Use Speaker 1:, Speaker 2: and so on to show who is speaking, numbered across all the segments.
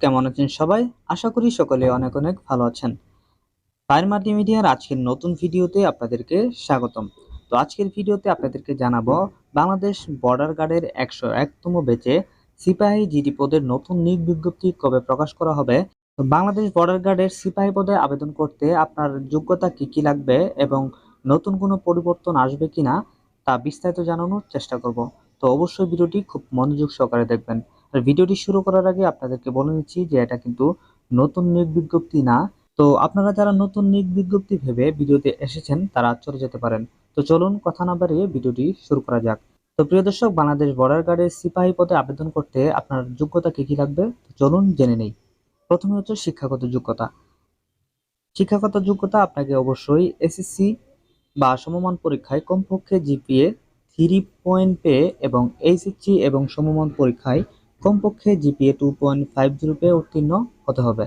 Speaker 1: কেমন আছেন সবাই? আশা করি সকলে অনেক অনেক ভালো আছেন। ফায়ার মাল্টি মিডিয়ার আজকের নতুন ভিডিওতে আপনাদেরকে স্বাগতম। তো আজকের ভিডিওতে আপনাদেরকে জানাব, বাংলাদেশ বর্ডার গার্ডের একশো একতম বেচে সিপাহী জিডি পদের নতুন নিয়োগ বিজ্ঞপ্তি কবে প্রকাশ করা হবে? বাংলাদেশ বর্ডার গার্ডের সিপাহী পদে আবেদন করতে আপনার যোগ্যতা কি কি লাগবে এবং নতুন কোনো পরিবর্তন আসবে কিনা তা বিস্তারিত জানানোর চেষ্টা করব। তো অবশ্যই ভিডিওটি খুব মনোযোগ সহকারে দেখবেন। ভিডিওটি শুরু করার আগে আপনাদেরকে বলে নিচ্ছি যে এটা কিন্তু নতুন নিয়োগ বিজ্ঞপ্তি না। তো আপনারা যারা নতুন নিয়োগ বিজ্ঞপ্তি ভেবে ভিডিওতে এসেছেন, তারা চলে যেতে পারেন। তো চলুন কথা না বাড়িয়ে ভিডিওটি শুরু করা যাক। তো প্রিয় দর্শক, বাংলাদেশ বর্ডার গার্ডের সিপাহী পদে আবেদন করতে আপনার যোগ্যতা কী কী লাগবে? চলুন জেনে নেই। প্রথমে হচ্ছে শিক্ষাগত যোগ্যতা। শিক্ষাগত যোগ্যতা আপনাকে অবশ্যই এসএসসি বা সমমান পরীক্ষায় কমপক্ষে জিপিএ থ্রি পয়েন্ট পেয়ে এবং এইচএসসি এবং সমমান পরীক্ষায় কমপক্ষে GPA two point five zero পেয়ে উত্তীর্ণ হতে হবে।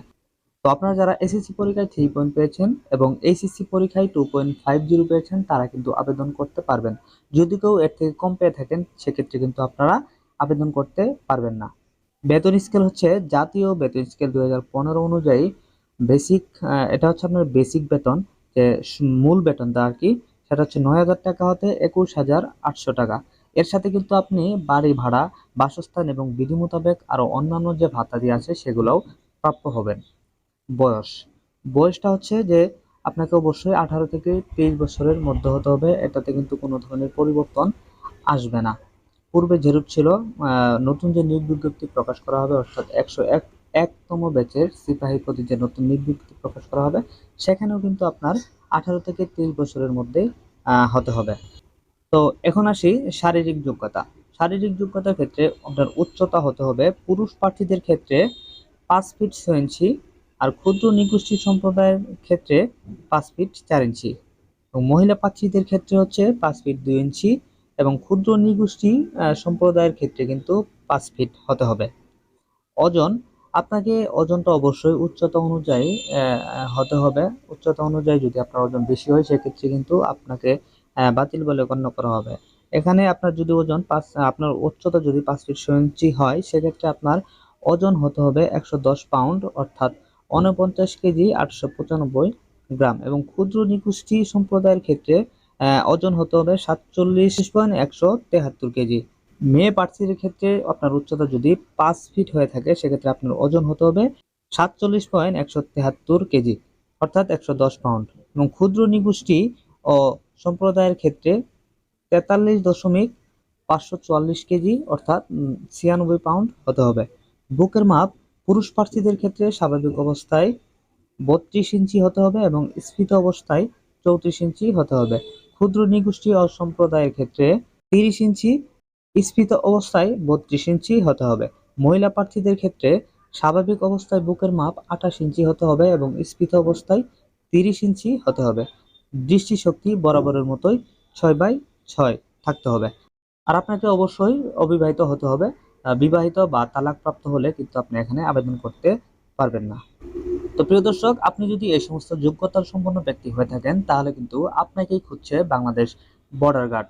Speaker 1: তো আপনারা যারা এসএসসি পরীক্ষায় থ্রি পয়েন্ট পেয়েছেন এবং এইচএসসি পরীক্ষায় টু পয়েন্ট ফাইভ জিরো পেয়েছেন, তারা কিন্তু আবেদন করতে পারবেন। যদি কেউ এর থেকে কম পেয়ে থাকেন, সেক্ষেত্রে কিন্তু আপনারা আবেদন করতে পারবেন না। বেতন স্কেল হচ্ছে জাতীয় বেতন স্কেল দু হাজার পনেরো অনুযায়ী বেসিক এটা হচ্ছে আপনার বেসিক বেতন, যে মূল বেতনটা আর কি, সেটা হচ্ছে নয় হাজার টাকা হতে একুশ হাজার আটশো টাকা। এর সাথে কিন্তু আপনি বাড়ি ভাড়া বাসস্থান এবং বিধি মোতাবেক আরও অন্যান্য যে ভাতা ভাতাদি আছে সেগুলোও প্রাপ্য হবেন। বয়স। বয়সটা হচ্ছে যে আপনাকে অবশ্যই আঠারো থেকে তেইশ বছরের মধ্যে হতে হবে এটাতে কিন্তু কোনো ধরনের পরিবর্তন আসবে না। পূর্বে যেরূপ ছিল নতুন যে নিয়োগ বিজ্ঞপ্তি প্রকাশ করা হবে অর্থাৎ একশো এক একতম ব্যাচের সিপাহী পদে যে নতুন নিয়োগ বিজ্ঞপ্তি প্রকাশ করা হবে সেখানেও কিন্তু আপনার আঠারো থেকে তেইশ বছরের মধ্যে আহ, হতে হবে। তো এখন আসি শারীরিক যোগ্যতা। শারীরিক যোগ্যতার ক্ষেত্রে আপনার উচ্চতা হতে হবে। পুরুষ প্রার্থীদের ক্ষেত্রে পাঁচ ফিট ছয় ইঞ্চি আর ক্ষুদ্র নিগোষ্ঠী সম্প্রদায়ের ক্ষেত্রে পাঁচ ফিট চার ইঞ্চি। এবং মহিলা প্রার্থীদের ক্ষেত্রে হচ্ছে পাঁচ ফিট দুই ইঞ্চি এবং ক্ষুদ্র নিগোষ্ঠী সম্প্রদায়ের ক্ষেত্রে কিন্তু পাঁচ ফিট হতে হবে। ওজন, আপনাকে ওজনটা অবশ্যই উচ্চতা অনুযায়ী হতে হবে। উচ্চতা অনুযায়ী যদি আপনার ওজন বেশি হয়, সেক্ষেত্রে কিন্তু আপনাকে বাতিল বলে গণ্য করা হবে। এখানে আপনার যদি ওজন পাঁচ, আপনার উচ্চতা যদি পাঁচ ফিট ছয় ইঞ্চি হয়, সেক্ষেত্রে আপনার ওজন হতে হবে একশো দশ পাউন্ড, অর্থাৎ উনপঞ্চাশ কেজি আটশো পঁচানব্বই গ্রাম। এবং ক্ষুদ্র নিগোষ্ঠী সম্প্রদায়ের ক্ষেত্রে ওজন হতে হবে সাতচল্লিশ পয়েন্ট একশো তেহাত্তর কেজি। মেয়ে প্রার্থীদের ক্ষেত্রে আপনার উচ্চতা যদি পাঁচ ফিট হয়ে থাকে, সেক্ষেত্রে আপনার ওজন হতে হবে সাতচল্লিশ পয়েন্ট একশো তেহাত্তর কেজি, অর্থাৎ একশো দশ পাউন্ড। এবং ক্ষুদ্র নিগোষ্ঠী ও সম্প্রদায়ের ক্ষেত্রে তেতাল্লিশ দশমিক পাঁচশো চুয়াল্লিশ কেজি অর্থাৎ ছিয়ানব্বই পাউন্ড হতে হবে। বুকের মাপ পুরুষ প্রার্থীদের ক্ষেত্রে স্বাভাবিক অবস্থায় বত্রিশ ইঞ্চি হতে হবে এবং স্ফীত অবস্থায় চৌত্রিশ ইঞ্চি হতে হবে। ক্ষুদ্র নিগোষ্ঠী ও সম্প্রদায়ের ক্ষেত্রে তিরিশ ইঞ্চি, স্ফীত অবস্থায় বত্রিশ ইঞ্চি হতে হবে। মহিলা প্রার্থীদের ক্ষেত্রে স্বাভাবিক অবস্থায় বুকের মাপ আঠাশ ইঞ্চি হতে হবে এবং স্ফীত অবস্থায় তিরিশ ইঞ্চি হতে হবে। দৃষ্টিশক্তি বরাবরের মতোই ছয় বাই ছয় থাকতে হবে। আর আপনাকে অবশ্যই অবিবাহিত হতে হবে। বিবাহিত বা তালাকপ্রাপ্ত হলে কিন্তু আপনি এখানে আবেদন করতে পারবেন না। তো প্রিয় দর্শক, আপনি যদি এই সমস্ত যোগ্যতার সম্পন্ন ব্যক্তি হয়ে থাকেন, তাহলে কিন্তু আপনাকেই খুঁজছে বাংলাদেশ বর্ডার গার্ড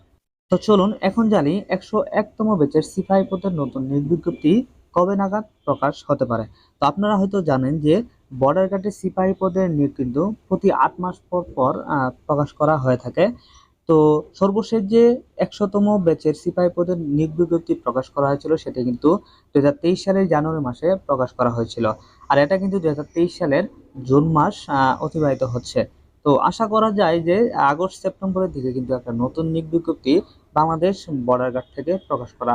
Speaker 1: তো চলুন, এখন জানি একশো একতম বেচের সিপাহী পদের নতুন নির্বিজ্ঞপ্তি কবে নাগাদ প্রকাশ হতে পারে। তো আপনারা হয়তো জানেন যে বর্ডার গার্ডের সিপাহী পদের নিয়োগ কিন্তু প্রতি আট মাস পর পর প্রকাশ করা হয়ে থাকে। তো সর্বশেষ যে একশোতম ব্যাচের সিপাহী পদের নিয়োগ বিজ্ঞপ্তি প্রকাশ করা হয়েছিল, সেটা কিন্তু দু হাজার তেইশ সালের জানুয়ারি মাসে প্রকাশ করা হয়েছিল। আর এটা কিন্তু দু হাজার তেইশ সালের জুন মাস অতিবাহিত হচ্ছে। তো আশা করা যায় যে আগস্ট সেপ্টেম্বরের দিকে কিন্তু একটা নতুন নিয়োগ বিজ্ঞপ্তি বাংলাদেশ বর্ডার গার্ড থেকে প্রকাশ করা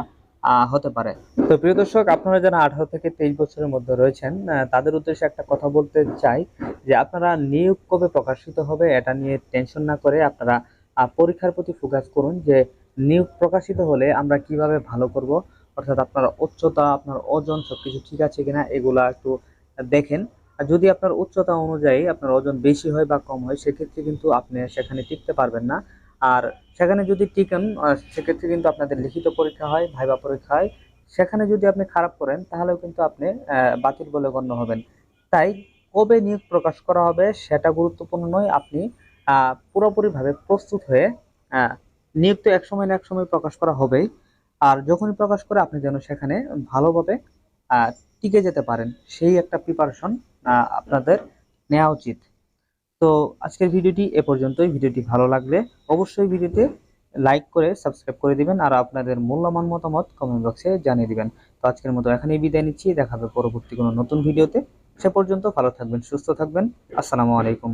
Speaker 1: হতে পারে। তো প্রিয় দর্শক, আপনারা যারা আঠারো থেকে তেইশ বছরের মধ্যে রয়েছেন তাদের উদ্দেশ্যে একটা কথা বলতে চাই যে আপনারা নিয়োগ কবে প্রকাশিত হবে এটা নিয়ে টেনশন না করে আপনারা পরীক্ষার প্রতি ফোকাস করুন যে নিয়োগ প্রকাশিত হলে আমরা কীভাবে ভালো করব। অর্থাৎ আপনার উচ্চতা, আপনার ওজন সবকিছু ঠিক আছে কিনা এগুলা একটু দেখেন। আর যদি আপনার উচ্চতা অনুযায়ী আপনার ওজন বেশি হয় বা কম হয়, সেক্ষেত্রে কিন্তু আপনি সেখানে টিকতে পারবেন না। আর সেখানে যদি টিকেন সেক্ষেত্রে কিন্তু আপনাদের লিখিত পরীক্ষা হয়, ভাইবা পরীক্ষা হয়। সেখানে যদি আপনি খারাপ করেন, তাহলেও কিন্তু আপনি বাতিল বলে গণ্য হবেন। তাই কবে নিয়োগ প্রকাশ করা হবে সেটা গুরুত্বপূর্ণ নয়। আপনি পুরোপুরিভাবে প্রস্তুত হয়ে নিয়োগ তো এক সময় না এক সময় প্রকাশ করা হবেই। আর যখনই প্রকাশ করে আপনি যেন সেখানে ভালোভাবে টিকে যেতে পারেন, সেই একটা প্রিপারেশন আপনাদের নেওয়া উচিত। তো আজকের ভিডিওটি এ পর্যন্তই। ভিডিওটি ভালো লাগলে অবশ্যই ভিডিওতে লাইক করে, সাবস্ক্রাইব করে দিবেন আর আপনাদের মূল্যবান মতামত কমেন্ট বক্সে জানিয়ে দিবেন। তো আজকের মতো এখানেই বিদায় নিচ্ছি। দেখা হবে পরবর্তী কোনো নতুন ভিডিওতে। সে পর্যন্ত ভালো থাকবেন, সুস্থ থাকবেন। আসসালামু আলাইকুম।